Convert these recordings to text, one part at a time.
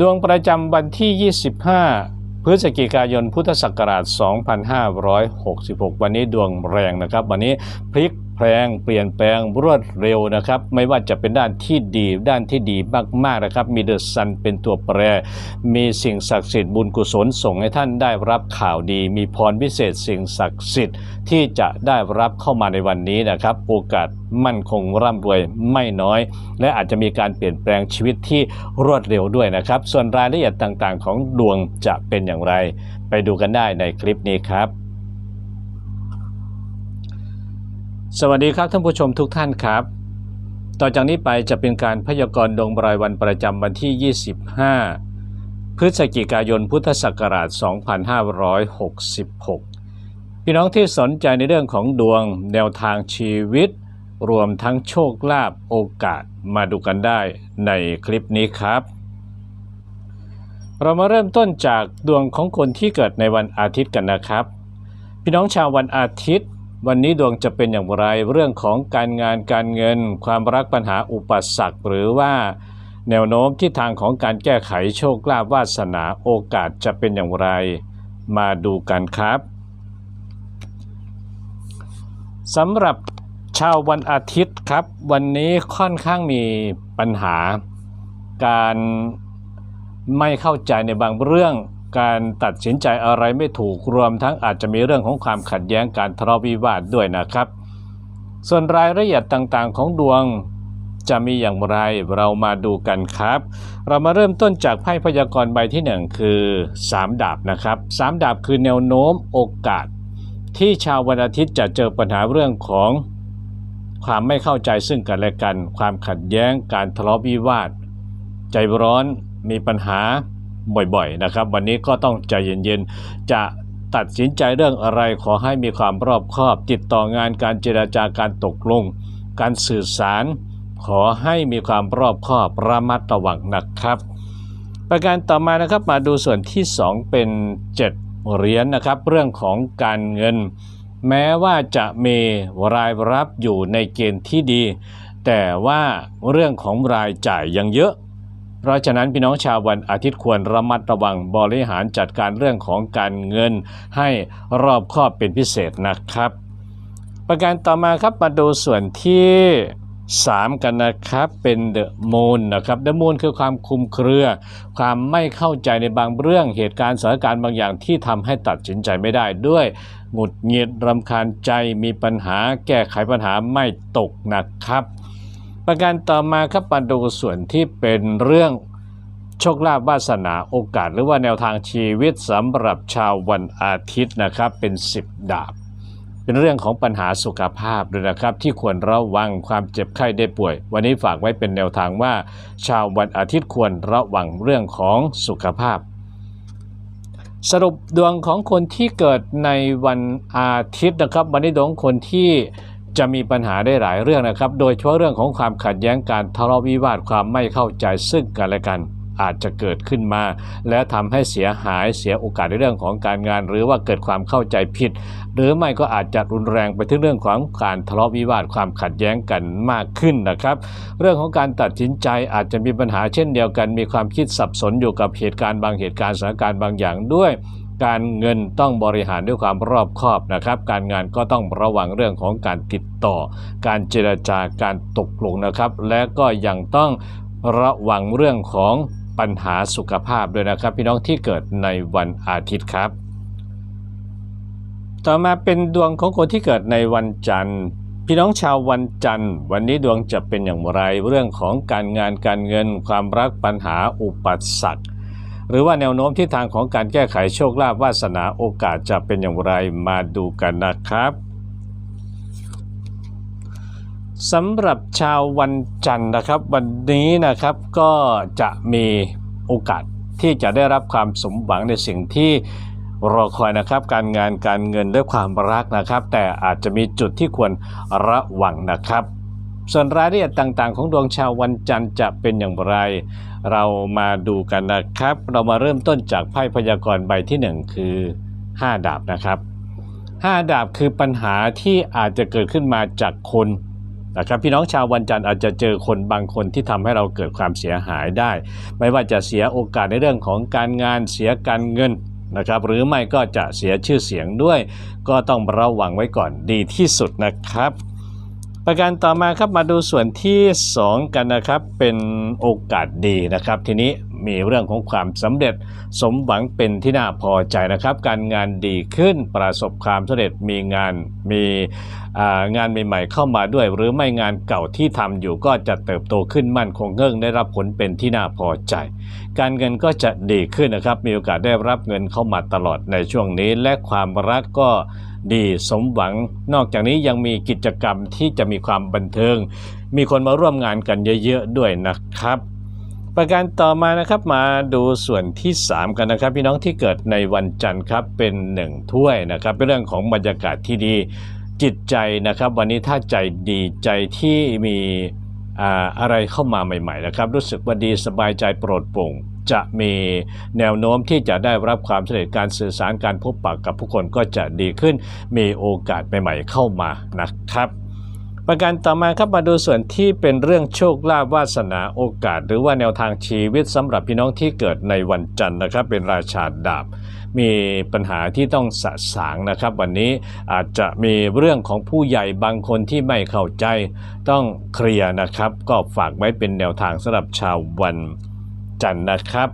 ดวงประจำวันที่ 25 พฤศจิกายนพุทธศักราช 2566 วันนี้ดวงแรงนะครับ วันนี้พลิก แพลงเปลี่ยนแปลงรวดเร็วนะครับ ไม่ว่าจะเป็นด้านที่ดีด้านที่ดีมากๆนะครับ มีเดอะซันเป็นตัวแปร มีสิ่งศักดิ์สิทธิ์บุญกุศลส่งให้ท่านได้รับข่าวดี มีพรพิเศษสิ่งศักดิ์สิทธิ์ที่จะได้รับเข้ามาในวันนี้นะครับ โอกาสมั่นคงร่ำรวยไม่น้อย และอาจจะมีการเปลี่ยนแปลงชีวิตที่รวดเร็วด้วยนะครับ ส่วนรายละเอียดต่างๆ ของดวงจะเป็นอย่างไร ไปดูกันได้ในคลิปนี้ครับ สวัสดีครับท่านผู้ชมทุกท่านครับ ต่อจากนี้ไปจะเป็นการพยากรณ์ดวงรายวันประจำวันที่ 25 พฤศจิกายนพุทธศักราช 2566 พี่น้องที่สนใจในเรื่องของดวงแนวทางชีวิต รวมทั้งโชคลาภโอกาสมาดูกันได้ในคลิปนี้ครับ เรามาเริ่มต้นจากดวงของคนที่เกิดในวันอาทิตย์กันนะครับ พี่น้องชาววันอาทิตย์ วันนี้ดวงจะเป็นอย่างไรเรื่องของการงานการเงิน ความรักปัญหาอุปสรรคหรือว่า แนวโน้มทิศทางของการแก้ไขโชคลาภวาสนาโอกาสจะเป็นอย่างไร มาดูกันครับสำหรับชาววันอาทิตย์ครับ วันนี้ค่อนข้างมีปัญหา การไม่เข้าใจในบางเรื่อง การตัดสินใจอะไรไม่ถูกรวมทั้งอาจจะมีเรื่องของความขัดแย้งการทะเลาะวิวาทด้วยนะครับ ส่วนรายละเอียดต่างๆ ของดวงจะมีอย่างไรเรามาดูกันครับ เรามาเริ่มต้นจากไพ่พยากรณ์ใบที่ 1 คือ 3 ดาบนะครับ 3 ดาบคือแนวโน้มโอกาส ที่ชาววันอาทิตย์จะเจอปัญหาเรื่องของความไม่เข้าใจซึ่งกันและกัน ความขัดแย้งการทะเลาะวิวาท ใจร้อนมีปัญหา บ่อยๆนะครับ วันนี้ก็ต้องใจเย็นๆ จะตัดสินใจเรื่องอะไรขอให้มีความรอบคอบ ติดต่องานการเจราจาการตกลง การสื่อสาร ขอให้มีความรอบคอบระมัดระวังนะครับ ประการต่อมานะครับมาดูส่วนที่ 2 เป็น 7 เหรียญนนะครับ เรื่องของการเงิน แม้ว่าจะมีรายรับอยู่ในเกณฑ์ที่ดี แต่ว่าเรื่องของรายจ่ายยังเยอะ เพราะฉะนั้นพี่น้องชาววันอาทิตย์ควรระมัดระวังบริหารจัดการเรื่องของการเงิน ให้รอบคอบเป็นพิเศษนะครับ ประการต่อมาครับมาดูส่วนที่ 3 กันนะครับเป็น The Moon นะครับ The Moon คือความคุมเครือ ความไม่เข้าใจในบางเรื่องเหตุการณ์สถานการณ์บางอย่างที่ทำให้ตัดสินใจไม่ได้ด้วยหงุดหงิดรำคาญใจมีปัญหาแก้ไขปัญหาไม่ตกนะครับ ประการต่อมาครับมาดูส่วนที่เป็นเรื่องโชคลาภวาสนาโอกาส หรือว่าแนวทางชีวิตสำหรับชาววันอาทิตย์นะครับเป็น 10 ดาบ เป็นเรื่องของปัญหาสุขภาพด้วยนะครับ ที่ควรระวังความเจ็บไข้ได้ป่วย วันนี้ฝากไว้เป็นแนวทางว่า ชาววันอาทิตย์ควรระวังเรื่องของสุขภาพ สรุปดวงของคนที่เกิดในวันอาทิตย์นะครับวันนี้ดวงคนที่ จะมีปัญหาได้หลายเรื่องนะครับ โดยเฉพาะเรื่องของความขัดแย้งการทะเลาะวิวาทความไม่เข้าใจซึ่งกันและกันอาจจะเกิดขึ้นมา และทำให้เสียหายเสียโอกาสในเรื่องของการงาน หรือว่าเกิดความเข้าใจผิด หรือไม่ก็อาจจะรุนแรงไปถึงเรื่องของการทะเลาะวิวาทความขัดแย้งกันมากขึ้นนะครับ เรื่องของการตัดสินใจอาจจะมีปัญหาเช่นเดียวกัน มีความคิดสับสนอยู่กับเหตุการณ์บางเหตุการณ์สถานการณ์บางอย่างด้วย การเงินต้องบริหารด้วยความรอบคอบนะครับ การงานก็ต้องระวังเรื่องของการติดต่อ การเจรจาการตกลงนะครับ และก็ยังต้องระวังเรื่องของปัญหาสุขภาพด้วยนะครับ พี่น้องที่เกิดในวันอาทิตย์ครับ ต่อมาเป็นดวงของคนที่เกิดในวันจันทร์พี่น้องชาววันจันทร์ วันนี้ดวงจะเป็นอย่างไรเรื่องของการงานการเงิน ความรักปัญหาอุปสรรค หรือว่าแนวโน้มที่ทางของการแก้ไขโชคลาภวาสนาโอกาสจะเป็นอย่างไรมาดูกันนะครับสำหรับชาววันจันทร์นะครับ วันนี้นะครับก็จะมีโอกาสที่จะได้รับความสมหวังในสิ่งที่รอคอยนะครับ การงานการเงินด้วยความรักนะครับ แต่อาจจะมีจุดที่ควรระวังนะครับ ส่วนรายละเอียดต่างๆ ของดวงชาววันจันทร์จะเป็นอย่างไร เรามาดูกันนะครับ เรามาเริ่มต้นจากไพ่พยากรณ์ใบที่ 1 คือ 5 ดาบนะครับ 5 ดาบคือปัญหาที่อาจจะเกิดขึ้นมาจากคนนะครับพี่น้องชาววันจันทร์อาจจะเจอคนบางคนที่ทำให้เราเกิดความเสียหายได้ ไม่ว่าจะเสียโอกาสในเรื่องของการงานเสียการเงินนะครับหรือไม่ก็จะเสียชื่อเสียงด้วย ก็ต้องระวังไว้ก่อนดีที่สุดนะครับ ประการต่อมาครับมาดูส่วนที่ 2 กันนะครับเป็นโอกาสดีนะครับ ทีนี้มีเรื่องของความสำเร็จสมหวังเป็นที่น่าพอใจนะครับ การงานดีขึ้นประสบความสำเร็จมีงานมีงานใหม่ๆเข้ามาด้วย หรือไม่งานเก่าที่ทำอยู่ก็จะเติบโตขึ้นมั่นคงเงื่องได้รับผลเป็นที่น่าพอใจ การเงินก็จะดีขึ้นนะครับ มีโอกาสได้รับเงินเข้ามาตลอดในช่วงนี้และความรักก็ดีสมหวัง นอกจากนี้ยังมีกิจกรรมที่จะมีความบันเทิง มีคนมาร่วมงานกันเยอะๆด้วยนะครับ ประการต่อมานะครับมาดูส่วนที่ 3 กันนะครับ พี่น้องที่เกิดในวันจันทร์ครับเป็นหนึ่งถ้วยนะครับ เป็นเรื่องของบรรยากาศที่ดีจิตใจนะครับ วันนี้ถ้าใจดีใจที่มีอ่าอะไรเข้ามาใหม่ๆนะครับ รู้สึกว่าดีสบายใจโปรดโปร่ง จะมีแนวโน้มที่จะได้รับความสำเร็จการสื่อสารการพบปะกับผู้คนก็จะดีขึ้น มีโอกาสใหม่ๆเข้ามานะครับประการต่อมาครับมาดูส่วนที่เป็นเรื่องโชคลาภวาสนาโอกาส หรือว่าแนวทางชีวิตสำหรับพี่น้องที่เกิดในวันจันทร์นะครับ เป็นราชาดาบ มีปัญหาที่ต้องสะสางนะครับ วันนี้อาจจะมีเรื่องของผู้ใหญ่บางคนที่ไม่เข้าใจ ต้องเคลียร์นะครับ ก็ฝากไว้เป็นแนวทางสำหรับชาววัน จันทร์นะครับ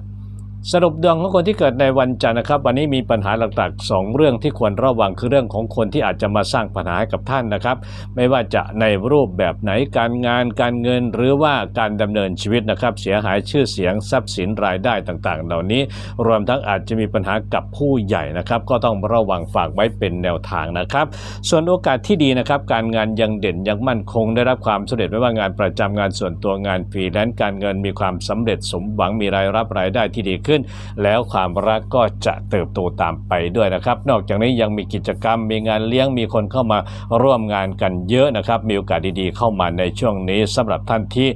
สรุปดวงของคนที่เกิดในวันจันทร์นะครับ วันนี้มีปัญหาหลักๆ 2 เรื่องที่ควรระวังคือเรื่องของคนที่อาจจะมาสร้างปัญหาให้กับท่านนะครับ ไม่ว่าจะในรูปแบบไหนการงานการเงินหรือว่าการดำเนินชีวิตนะครับ เสียหายชื่อเสียงทรัพย์สินรายได้ต่างๆ เหล่านี้ รวมทั้งอาจจะมีปัญหากับผู้ใหญ่นะครับ ก็ต้องระวังฝากไว้เป็นแนวทางนะครับ ส่วนโอกาสที่ดีนะครับ การงานยังเด่นยังมั่นคงได้รับความสำเร็จไม่ว่างานประจำงานส่วนตัวงานฟรีแลนซ์การเงินมีความสำเร็จสมหวังมีรายรับรายได้ที่ดีขึ้นแล้วความรักก็จะเติบโตตามไปด้วยนะครับ นอกจากนี้ยังมีกิจกรรมมีงานเลี้ยงมีคนเข้ามาร่วมงานกันเยอะนะครับ มีโอกาสดีๆ เข้ามาในช่วงนี้สำหรับท่านที่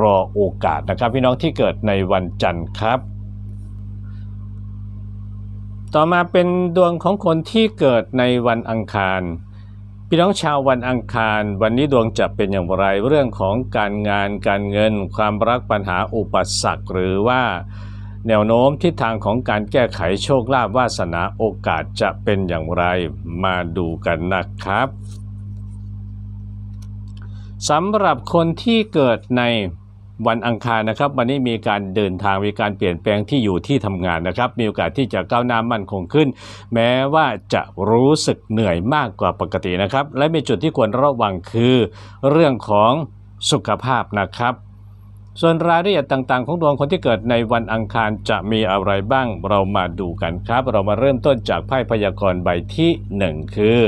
รอโอกาสนะครับ พี่น้องที่เกิดในวันจันทร์ครับต่อมาเป็นดวงของคนที่เกิดในวันอังคาร พี่น้องชาววันอังคาร วันนี้ดวงจะเป็นอย่างไรเรื่องของการงานการเงิน ความรักปัญหาอุปสรรคหรือว่า แนวโน้มทิศทางของการแก้ไขโชคลาภวาสนาโอกาสจะเป็นอย่างไรมาดูกันนะครับสำหรับคนที่เกิดในวันอังคารนะครับ วันนี้มีการเดินทางมีการเปลี่ยนแปลงที่อยู่ที่ทำงานนะครับ มีโอกาสที่จะก้าวหน้ามั่นคงขึ้น แม้ว่าจะรู้สึกเหนื่อยมากกว่าปกตินะครับ และมีจุดที่ควรระวังคือ เรื่องของสุขภาพนะครับ ส่วนรายละเอียดต่างๆ ของดวงคนที่เกิดในวันอังคารจะมีอะไรบ้าง เรามาดูกันครับ เรามาเริ่มต้นจากไพ่พยากรณ์ใบที่ 1 คือ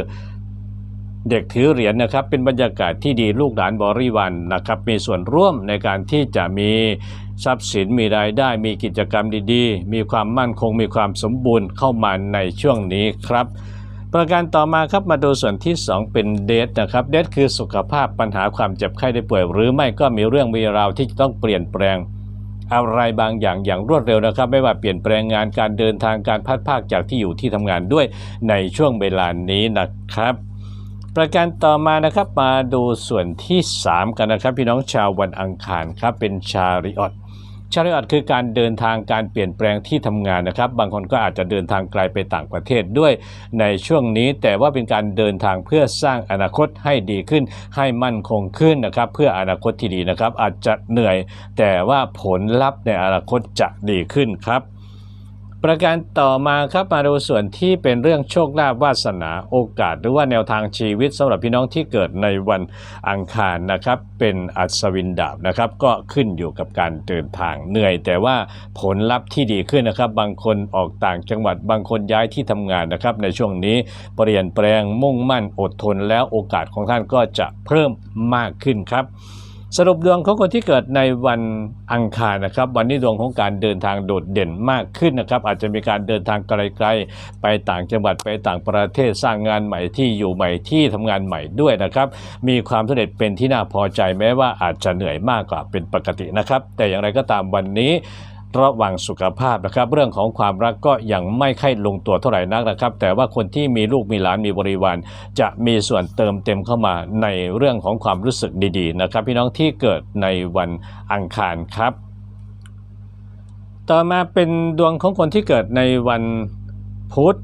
เด็กถือเหรียญนะครับ เป็นบรรยากาศที่ดีลูกหลานบริวารนนะครับ มีส่วนร่วมในการที่จะมีทรัพย์สินมีรายได้มีกิจกรรมดีๆ มีความมั่นคงมีความสมบูรณ์เข้ามาในช่วงนี้ครับ ประการต่อมาครับมาดูส่วนที่ 2 เป็นเดทนะครับเดทคือสุขภาพปัญหาความเจ็บไข้ได้ป่วย หรือไม่ก็มีเรื่องมีราวที่ต้องเปลี่ยนแปลง อะไรบางอย่างอย่างรวดเร็วนะครับ ไม่ว่าเปลี่ยนแปลงงานการเดินทางการพัดภาคจากที่อยู่ที่ทำงานด้วยในช่วงเวลานี้นะครับ ประการต่อมานะครับมาดูส่วนที่ 3 กันนะครับ พี่น้องชาววันอังคารครับเป็นชาริออต ชาริอัตคือการเดินทางการเปลี่ยนแปลงที่ทำงานนะครับ บางคนก็อาจจะเดินทางไกลไปต่างประเทศด้วยในช่วงนี้ แต่ว่าเป็นการเดินทางเพื่อสร้างอนาคตให้ดีขึ้น ให้มั่นคงขึ้นนะครับ เพื่ออนาคตที่ดีนะครับ อาจจะเหนื่อย แต่ว่าผลลัพธ์ในอนาคตจะดีขึ้นครับ ประการต่อมาครับมาดูส่วนที่เป็นเรื่องโชคลาภวาสนาโอกาส หรือว่าแนวทางชีวิตสำหรับพี่น้องที่เกิดในวันอังคารนะครับเป็นอัศวินดาบนะครับก็ขึ้นอยู่กับการเดินทางเหนื่อย แต่ว่าผลลัพธ์ที่ดีขึ้นนะครับ บางคนออกต่างจังหวัดบางคนย้ายที่ทำงานนะครับ ในช่วงนี้เปลี่ยนแปลงมุ่งมั่นอดทนแล้วโอกาสของท่านก็จะเพิ่มมากขึ้นครับ สรุปดวงของคนที่เกิดในวันอังคารนะครับ วันนี้ดวงของการเดินทางโดดเด่นมากขึ้นนะครับ อาจจะมีการเดินทางไกลๆ ไปต่างจังหวัดไปต่างประเทศสร้างงานใหม่ที่อยู่ใหม่ที่ทำงานใหม่ด้วยนะครับ มีความสำเร็จเป็นที่น่าพอใจแม้ว่าอาจจะเหนื่อยมากกว่าเป็นปกตินะครับ แต่อย่างไรก็ตามวันนี้ ระวังสุขภาพนะครับ เรื่องของความรักก็ยังไม่ค่อยลงตัวเท่าไหร่นักนะครับ แต่ว่าคนที่มีลูกมีหลานมีบริวารจะมีส่วนเติมเต็มเข้ามาในเรื่องของความรู้สึกดีๆนะครับ พี่น้องที่เกิดในวันอังคารครับ ต่อมาเป็นดวงของคนที่เกิดในวันพุธ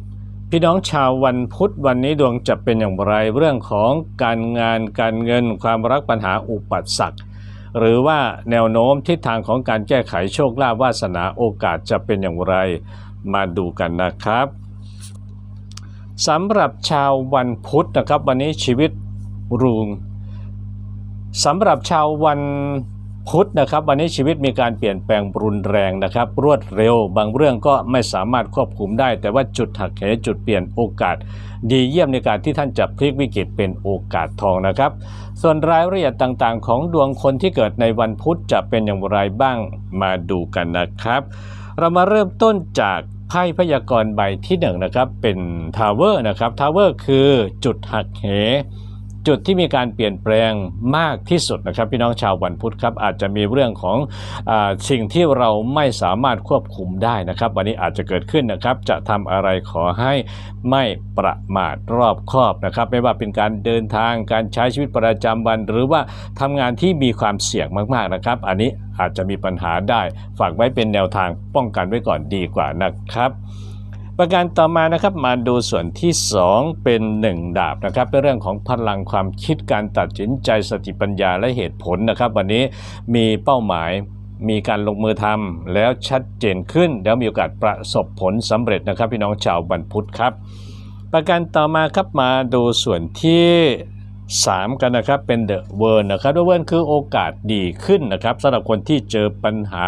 พี่น้องชาววันพุธวันนี้ดวงจะเป็นอย่างไรเรื่องของการงานการเงินความรักปัญหาอุปสรรค หรือว่าแนวโน้มทิศทางของการแก้ไขโชคลาภวาสนาโอกาสจะเป็นอย่างไรมาดูกันนะครับสำหรับชาววันพุธนะครับ วันนี้ชีวิตรุงสำหรับชาววัน พุธนะครับวันนี้ชีวิตมีการเปลี่ยนแปลงรุนแรงนะครับ รวดเร็ว บางเรื่องก็ไม่สามารถควบคุมได้ แต่ว่าจุดหักเหจุดเปลี่ยนโอกาส ดีเยี่ยมในการที่ท่านจะพลิกวิกฤตเป็นโอกาสทองนะครับ ส่วนรายละเอียดต่างๆ ของดวงคนที่เกิดในวันพุธจะเป็นอย่างไรบ้างมาดูกันนะครับ เรามาเริ่มต้นจากไพ่พยากรณ์ใบที่หนึ่งนะครับเป็นทาวเวอร์นะครับทาวเวอร์คือจุดหักเห จุดที่มีการเปลี่ยนแปลงมากที่สุดนะครับ พี่น้องชาววันพุธครับอาจจะมีเรื่องของอสิ่งที่เราไม่สามารถควบคุมได้นะครับ วันนี้อาจจะเกิดขึ้นนะครับ จะทำอะไรขอให้ไม่ประมาทรอบคอบนะครับ ไม่ว่าเป็นการเดินทางการใช้ชีวิตประจำวัน หรือว่าทำงานที่มีความเสี่ยงมากๆนะครับ อันนี้อาจจะมีปัญหาได้ ฝากไว้เป็นแนวทางป้องกันไว้ก่อนดีกว่านะครับ ประการต่อมานะครับมาดูส่วนที่ 2 เป็น 1 ดาบนะครับเป็นเรื่องของพลังความคิดการตัดสินใจสติปัญญาและเหตุผลนะครับ วันนี้มีเป้าหมายมีการลงมือทำแล้วชัดเจนขึ้น แล้วมีโอกาสประสบผลสำเร็จนะครับ พี่น้องชาววันพุธครับ ประการต่อมาครับมาดูส่วนที่ 3 กันนะครับเป็นเดอะเวิร์นะครับเดอะเวิร์คือโอกาสดีขึ้นนะครับสำหรับคนที่เจอปัญหา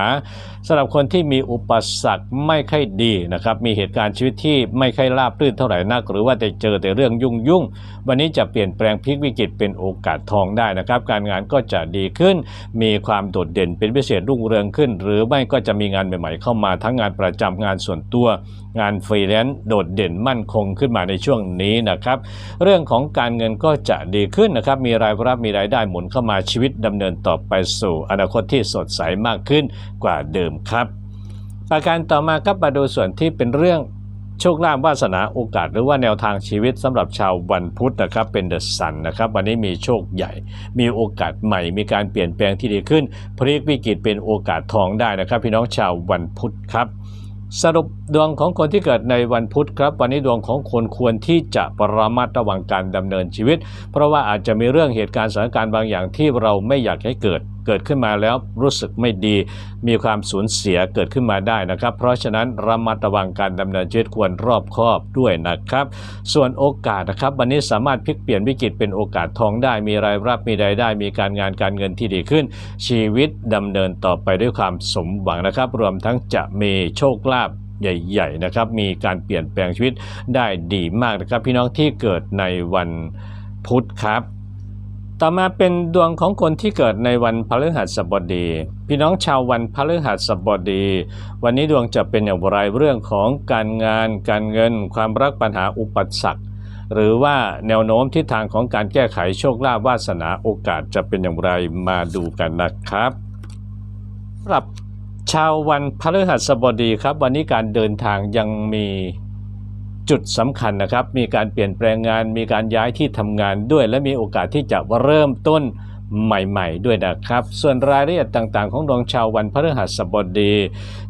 สำหรับคนที่มีอุปสรรคไม่ค่อยดีนะครับมีเหตุการณ์ชีวิตที่ไม่ค่อยราบรื่นเท่าไหร่นัก หรือว่าจะเจอแต่เรื่องยุ่งยุ่งวันนี้จะเปลี่ยนแปลงพลิกวิกฤตเป็นโอกาสทองได้นะครับ การงานก็จะดีขึ้น มีความโดดเด่นเป็นพิเศษรุ่งเรืองขึ้น หรือไม่ก็จะมีงานใหม่ ๆ เข้ามาทั้งงานประจำงานส่วนตัว งานฟรีแลนซ์โดดเด่นมั่นคงขึ้นมาในช่วงนี้นะครับเรื่องของการเงินก็จะดีขึ้นนะครับ มีรายรับมีรายได้หมุนเข้ามาชีวิตดำเนินต่อไปสู่อนาคตที่สดใสมากขึ้นกว่าเดิมครับประการต่อมาครับมาดูส่วนที่เป็นเรื่องโชคลาภวาสนาโอกาสหรือว่าแนวทางชีวิตสำหรับชาววันพุธนะครับเป็นเดอะซันนะครับวันนี้มีโชคใหญ่ มีโอกาสใหม่ มีการเปลี่ยนแปลงที่ดีขึ้นพลิกวิกฤตเป็นโอกาสทองได้นะครับ พี่น้องชาววันพุธครับ สรุปดวงของคนที่เกิดในวันพุธครับ วันนี้ดวงของคนควรที่จะประมัดระวังการดำเนินชีวิต เพราะว่าอาจจะมีเรื่องเหตุการณ์สถานการณ์บางอย่างที่เราไม่อยากให้เกิด เกิดขึ้นมาแล้วรู้สึกไม่ดี มีความสูญเสียเกิดขึ้นมาได้นะครับ เพราะฉะนั้นระมัดระวังการดำเนินชีวิตควรรอบคอบด้วยนะครับ ส่วนโอกาสนะครับ วันนี้สามารถพลิกเปลี่ยนวิกฤตเป็นโอกาสทองได้ มีรายรับมีรายได้ มีการงานการเงินที่ดีขึ้น ชีวิตดำเนินต่อไปด้วยความสมหวังนะครับ รวมทั้งจะมีโชคลาภใหญ่ๆนะครับมีการเปลี่ยนแปลงชีวิตได้ดีมากนะครับ พี่น้องที่เกิดในวันพุธครับ ต่อมาเป็นดวงของคนที่เกิดในวันพฤหัสบดี พี่น้องชาววันพฤหัสบดี วันนี้ดวงจะเป็นอย่างไรเรื่องของการงาน การเงิน ความรักปัญหาอุปสรรคหรือว่าแนวโน้มทิศทางของการแก้ไขโชคลาภวาสนาโอกาสจะเป็นอย่างไรมาดูกันนะครับสำหรับชาววันพฤหัสบดีครับ วันนี้การเดินทางยังมี จุดสำคัญนะครับ มีการเปลี่ยนแปลงงาน มีการย้ายที่ทำงานด้วย และมีโอกาสที่จะเริ่มต้นใหม่ๆ ด้วยนะครับ ส่วนรายละเอียดต่างๆ ของดวงชาววันพฤหัสบดี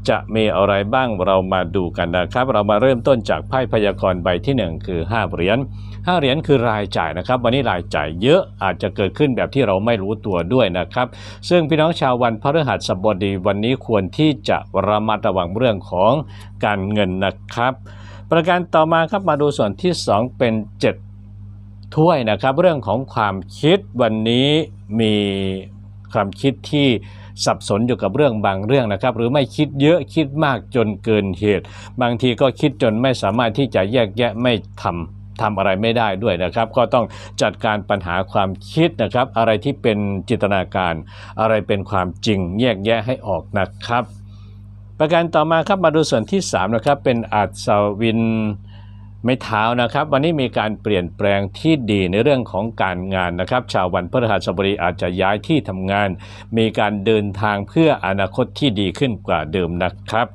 จะมีอะไรบ้างเรามาดูกันนะครับ เรามาเริ่มต้นจากไพ่พยากรณ์ใบที่หนึ่งคือห้าเหรียญห้าเหรียญคือรายจ่ายนะครับ วันนี้รายจ่ายเยอะอาจจะเกิดขึ้นแบบที่เราไม่รู้ตัวด้วยนะครับ ซึ่งพี่น้องชาววันพฤหัสบดีวันนี้ควรที่จะระมัดระวังเรื่องของการเงินนะครับ ประการต่อมาครับมาดูส่วนที่ 2 เป็น 7 ถ้วยนะครับ เรื่องของความคิดวันนี้มีความคิดที่สับสนอยู่กับเรื่องบางเรื่องนะครับ หรือไม่คิดเยอะคิดมากจนเกินเหตุ บางทีก็คิดจนไม่สามารถที่จะแยกแยะไม่ทำทำอะไรไม่ได้ด้วยนะครับ ก็ต้องจัดการปัญหาความคิดนะครับ อะไรที่เป็นจินตนาการ อะไรเป็นความจริงแยกแยะให้ออกนะครับ ประการต่อมาครับมาดูส่วนที่3นะครับเป็นอัศวินไม่เท้านะครับ วันนี้มีการเปลี่ยนแปลงที่ดีในเรื่องของการงานนะครับ ชาววันพฤหัสบดีอาจจะย้ายที่ทำงาน มีการเดินทางเพื่ออนาคตที่ดีขึ้นกว่าเดิมนะครับ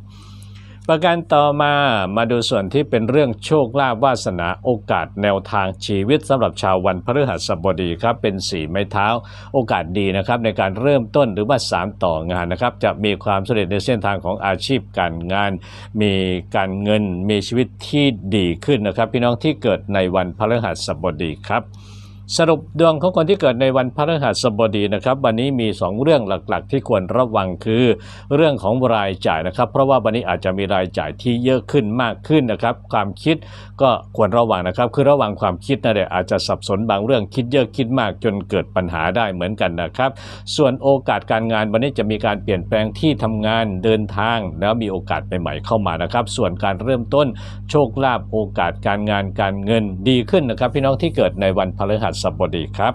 ประการต่อมามาดูส่วนที่เป็นเรื่องโชคลาภวาสนาโอกาสแนวทางชีวิตสำหรับชาววันพฤหัสบดีครับเป็นสีไม้เท้า โอกาสดีนะครับในการเริ่มต้นหรือว่าสารต่องานนะครับจะมีความสำเร็จในเส้นทางของอาชีพการงาน มีการเงินมีชีวิตที่ดีขึ้นนะครับ พี่น้องที่เกิดในวันพฤหัสบดีครับ สรุปดวงของคนที่เกิดในวันพฤหัสบดีนะครับ วันนี้มี 2 เรื่องหลักๆ ที่ควรระวังคือ เรื่องของรายจ่ายนะครับ เพราะว่าวันนี้อาจจะมีรายจ่ายที่เยอะขึ้นมากขึ้นนะครับ ความคิดก็ควรระวังนะครับ คือระวังความคิดนั่นแหละอาจจะสับสนบางเรื่องคิดเยอะคิดมากจนเกิดปัญหาได้เหมือนกันนะครับ ส่วนโอกาสการงานวันนี้จะมีการเปลี่ยนแปลงที่ทำงานเดินทางแล้วมีโอกาสใหม่ๆเข้ามานะครับ ส่วนการเริ่มต้นโชคลาภโอกาสการงานการเงินดีขึ้นนะครับ พี่น้องที่เกิดในวันพฤหัสบดีครับ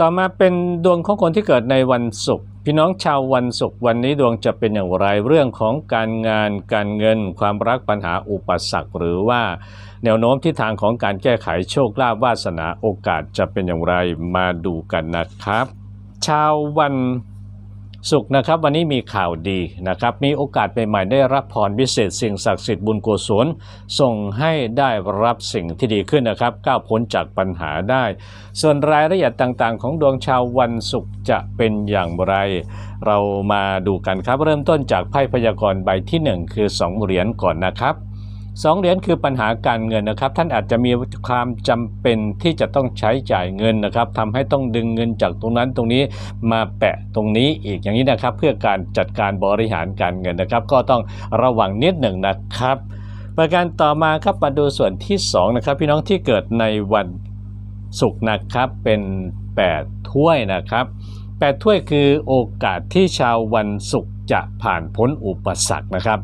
ต่อมาเป็นดวงของคนที่เกิดในวันศุกร์พี่น้องชาววันศุกร์วันนี้ดวงจะเป็นอย่างไรเรื่องของการงานการเงิน ความรักปัญหาอุปสรรคหรือว่า แนวโน้มทิศทางของการแก้ไขโชคลาภวาสนาโอกาสจะเป็นอย่างไรมาดูกันนะครับ ชาววัน ศุกนะครับวันนี้มีข่าวดีนะครับมีโอกาสใหม่ๆได้รับพรพิเศษสิ่งศักดิ์สิทธิ์บุญกุศลส่งให้ได้รับสิ่งที่ดีขึ้นนะครับก้าวพ้นจากปัญหาได้ ส่วนรายละเอียดต่างๆ ของดวงชาววันศุกร์จะเป็นอย่างไร เรามาดูกันครับเริ่มต้นจากไพ่พยากรณ์ใบที่ 1 คือ 2 เหรียญก่อนนะครับ สองเหรียญคือปัญหาการเงินนะครับ ท่านอาจจะมีความจำเป็นที่จะต้องใช้จ่ายเงินนะครับทำให้ต้องดึงเงินจากตรงนั้นตรงนี้มาแปะตรงนี้อีกอย่างนี้นะครับ เพื่อการจัดการบริหารการเงินนะครับ ก็ต้องระวังนิดหนึ่งนะครับ ประการต่อมาครับมาดูส่วนที่สองนะครับพี่น้องที่เกิดในวันศุกร์นะครับเป็น 8 ถ้วยนะครับ 8 ถ้วยคือโอกาสที่ชาววันศุกร์จะผ่านพ้นอุปสรรคนะครับ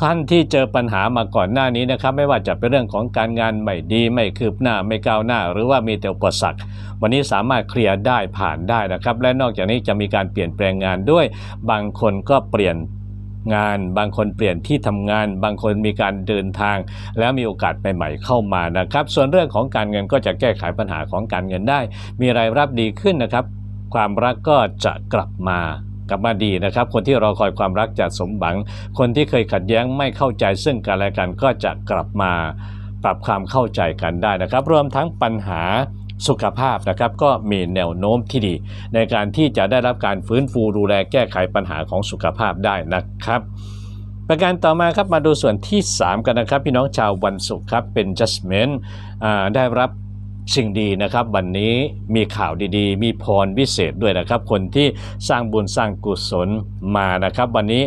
ท่านที่เจอปัญหามาก่อนหน้านี้นะครับ ไม่ว่าจะเป็นเรื่องของการงานไม่ดีไม่คืบหน้าไม่ก้าวหน้า หรือว่ามีแต่อุปสรรค วันนี้สามารถเคลียร์ได้ผ่านได้นะครับ และนอกจากนี้จะมีการเปลี่ยนแปลงงานด้วย บางคนก็เปลี่ยนงานบางคนเปลี่ยนที่ทำงาน บางคนมีการเดินทาง แล้วมีโอกาสใหม่ๆเข้ามานะครับ ส่วนเรื่องของการเงินก็จะแก้ไขปัญหาของการเงินได้ มีรายรับดีขึ้นนะครับ ความรักก็จะกลับมา กลับมาดีนะครับ คนที่รอคอยความรักจะสมหวัง คนที่เคยขัดแย้งไม่เข้าใจซึ่งกันและกันก็จะกลับมาปรับความเข้าใจกันได้นะครับ รวมทั้งปัญหาสุขภาพนะครับก็มีแนวโน้มที่ดี ในการที่จะได้รับการฟื้นฟูดูแลแก้ไขปัญหาของสุขภาพได้นะครับ ประการต่อมาครับมาดูส่วนที่ 3 กันนะครับ พี่น้องชาววันศุกร์ครับเป็น judgment ได้รับ สิ่งดีนะครับ วันนี้มีข่าวดีๆ มีพรวิเศษด้วยนะครับ คนที่สร้างบุญสร้างกุศลมานะครับ วันนี้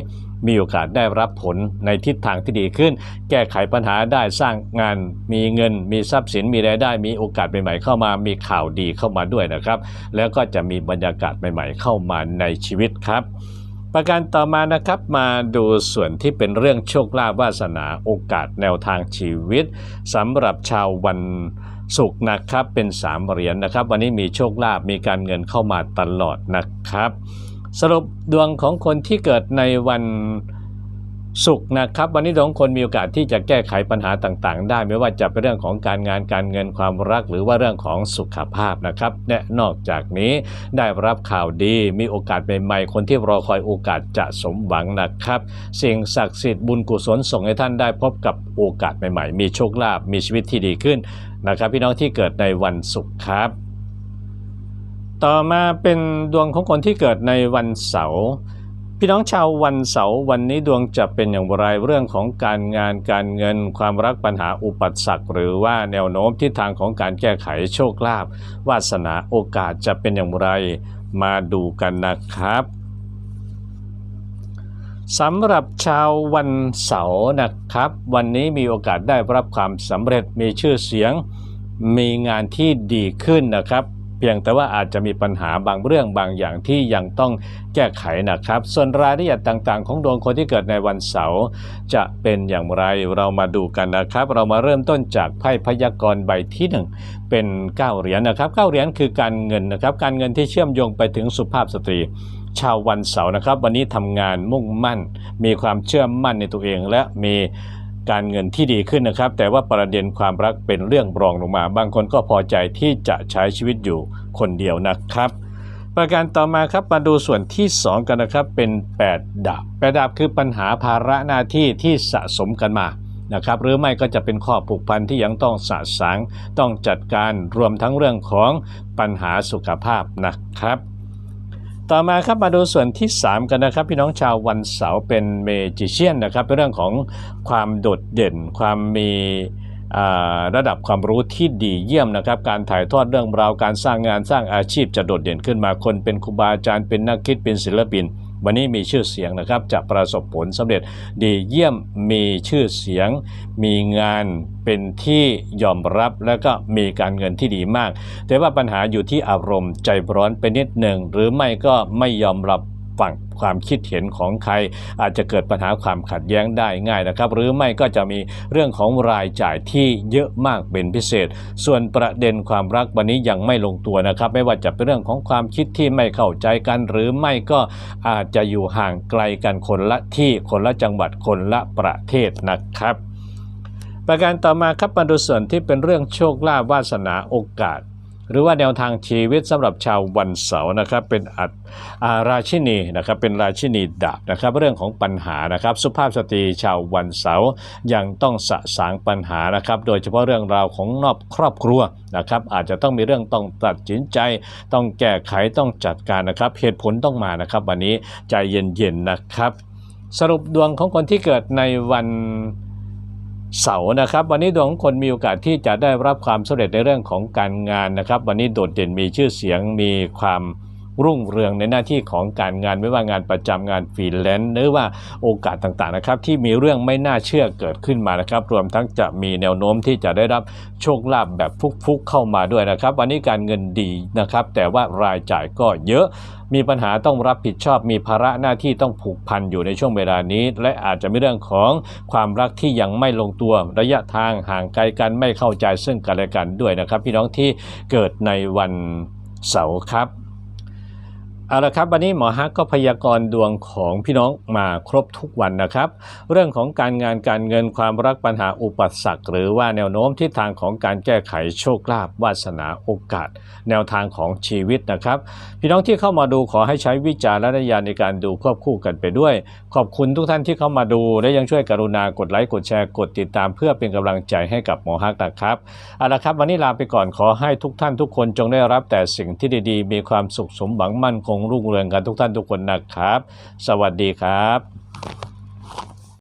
มีโอกาสได้รับผลในทิศทางที่ดีขึ้น แก้ไขปัญหาได้สร้างงานมีเงิน มีทรัพย์สินมีรายได้ มีโอกาสใหม่ๆเข้ามา มีข่าวดีเข้ามาด้วยนะครับ แล้วก็จะมีบรรยากาศใหม่ ๆ เข้ามาในชีวิตครับ ประการต่อมานะครับมาดูส่วนที่เป็นเรื่องโชคลาภวาสนาโอกาสแนวทางชีวิตสำหรับชาววัน ศุกร์นะครับเป็นสามเหรียญนะครับ วันนี้มีโชคลาภมีการเงินเข้ามาตลอดนะครับ สรุปดวงของคนที่เกิดในวันศุกร์นะครับ วันนี้ดวงของคนมีโอกาสที่จะแก้ไขปัญหาต่างๆ ได้ไม่ว่าจะเป็นเรื่องของการงานการเงินความรัก หรือว่าเรื่องของสุขภาพนะครับและนอกจากนี้ได้รับข่าวดีมีโอกาสใหม่ๆคนที่รอคอยโอกาสจะสมหวังนะครับ สิ่งศักดิ์สิทธิ์บุญกุศลส่งให้ท่านได้พบกับโอกาสใหม่ๆ มีโชคลาภมีชีวิตที่ดีขึ้น นะครับพี่น้องที่เกิดในวันศุกร์ครับ ต่อมาเป็นดวงของคนที่เกิดในวันเสาร์พี่น้องชาววันเสาร์วันนี้ดวงจะเป็นอย่างไรเรื่องของการงานการเงิน ความรักปัญหาอุปสรรคหรือว่าแนวโน้มทิศทางของการแก้ไขโชคลาภวาสนาโอกาสจะเป็นอย่างไร มาดูกันนะครับ สำหรับชาววันเสาร์นะครับ วันนี้มีโอกาสได้รับความสำเร็จมีชื่อเสียง มีงานที่ดีขึ้นนะครับ เพียงแต่ว่าอาจจะมีปัญหาบางเรื่องบางอย่างที่ยังต้องแก้ไขนะครับ ส่วนรายละเอียดต่างๆ ของดวงคนที่เกิดในวันเสาร์จะเป็นอย่างไรเรามาดูกันนะครับ เรามาเริ่มต้นจากไพ่พยากรณ์ใบที่หนึ่งเป็น 9 เหรียญนะครับ 9 เหรียญคือการเงินนะครับ การเงินที่เชื่อมโยงไปถึงสุภาพสตรี ชาววันเสาร์นะครับ วันนี้ทำงานมุ่งมั่น มีความเชื่อมั่นในตัวเอง และมีการเงินที่ดีขึ้นนะครับ แต่ว่าประเด็นความรักเป็นเรื่องรองลงมา บางคนก็พอใจที่จะใช้ชีวิตอยู่คนเดียวนะครับ ประการต่อมาครับมาดูส่วนที่ 2 กันนะครับเป็น 8ดาบ8ดาบคือปัญหาภาระหน้าที่ที่สะสมกันมานะครับหรือไม่ก็จะเป็นข้อผูกพันที่ยังต้องสะสางต้องจัดการรวมทั้งเรื่องของปัญหาสุขภาพนะครับ ต่อมาครับมาดูส่วนที่ 3 กันนะครับ พี่น้องชาววันเสาร์เป็นเมจิเชียนนะครับเป็นเรื่องของความโดดเด่น ความมีระดับความรู้ที่ดีเยี่ยมนะครับ การถ่ายทอดเรื่องราวการสร้างงานสร้างอาชีพจะโดดเด่นขึ้นมาคนเป็นครูบาอาจารย์เป็นนักคิดเป็นศิลปิน วันนี้มีชื่อเสียงนะครับจะประสบผลสำเร็จดีเยี่ยมมีชื่อเสียง มีงานเป็นที่ยอมรับแล้วก็มีการเงินที่ดีมาก แต่ว่าปัญหาอยู่ที่อารมณ์ใจร้อนไปนิดหนึ่งหรือไม่ก็ไม่ยอมรับ ฟังความคิดเห็นของใคร อาจจะเกิดปัญหาความขัดแย้งได้ง่ายนะครับ หรือไม่ก็จะมีเรื่องของรายจ่ายที่เยอะมากเป็นพิเศษ ส่วนประเด็นความรักวันนี้ยังไม่ลงตัวนะครับ ไม่ว่าจะเป็นเรื่องของความคิดที่ไม่เข้าใจกัน หรือไม่ก็อาจจะอยู่ห่างไกลกันคนละที่คนละจังหวัดคนละประเทศนะครับ ประการต่อมาครับมาดูส่วนที่เป็นเรื่องโชคลาภวาสนาโอกาส หรือว่าแนวทางชีวิตสำหรับชาววันเสาร์นะครับเป็นอัอาราชินีนะครับเป็นราชินีดาบนะครับเรื่องของปัญหานะครับสุภาพสตรีชาววันเสาร์ยังต้องสะสางปัญหานะครับโดยเฉพาะเรื่องราวของนอกครอบครัวนะครับอาจจะต้องมีเรื่องต้องตัดสินใจ ต้องแก้ไขต้องจัดการนะครับเหตุผลต้องมานะครับวันนี้ใจเย็นๆนะครับ สรุปดวงของคนที่เกิดในวัน เสาร์นะครับ วันนี้ดวงของคนมีโอกาสที่จะได้รับความสำเร็จในเรื่องของการงานนะครับ วันนี้โดดเด่นมีชื่อเสียงมีความ รุ่งเรืองในหน้าที่ของการงานไม่ว่างานประจำงานฟรีแลนซ์หรือว่าโอกาสต่างๆนะครับ ที่มีเรื่องไม่น่าเชื่อเกิดขึ้นมานะครับ รวมทั้งจะมีแนวโน้มที่จะได้รับโชคลาภแบบฟุกๆเข้ามาด้วยนะครับ วันนี้การเงินดีนะครับ แต่ว่ารายจ่ายก็เยอะมีปัญหาต้องรับผิดชอบมีภาระหน้าที่ต้องผูกพันอยู่ในช่วงเวลานี้ และอาจจะมีเรื่องของความรักที่ยังไม่ลงตัวระยะทางห่างไกลกันไม่เข้าใจซึ่งกันและกันด้วยนะครับ พี่น้องที่เกิดในวันเสาร์ครับ เอาละครับวันนี้หมอฮักก็พยากรณ์ดวงของพี่น้องมาครบทุกวันนะครับ เรื่องของการงานการเงินความรักปัญหาอุปสรรคหรือว่าแนวโน้มทิศทางของการแก้ไขโชคลาภวาสนาโอกาส แนวทางของชีวิตนะครับ พี่น้องที่เข้ามาดูขอให้ใช้วิจารณญาณในการดูควบคู่กันไปด้วย ขอบคุณทุกท่านที่เข้ามาดูและยังช่วยกรุณากดไลค์กดแชร์กดติดตามเพื่อเป็นกำลังใจให้กับหมอฮักนะครับเอาละครับ วันนี้ลาไปก่อนขอให้ทุกท่านทุกคนจงได้รับแต่สิ่งที่ดีๆ มีความสุขสมหวังมั่นคงรุ่งเรืองกันทุกท่านทุกคนนะครับ สวัสดีครับ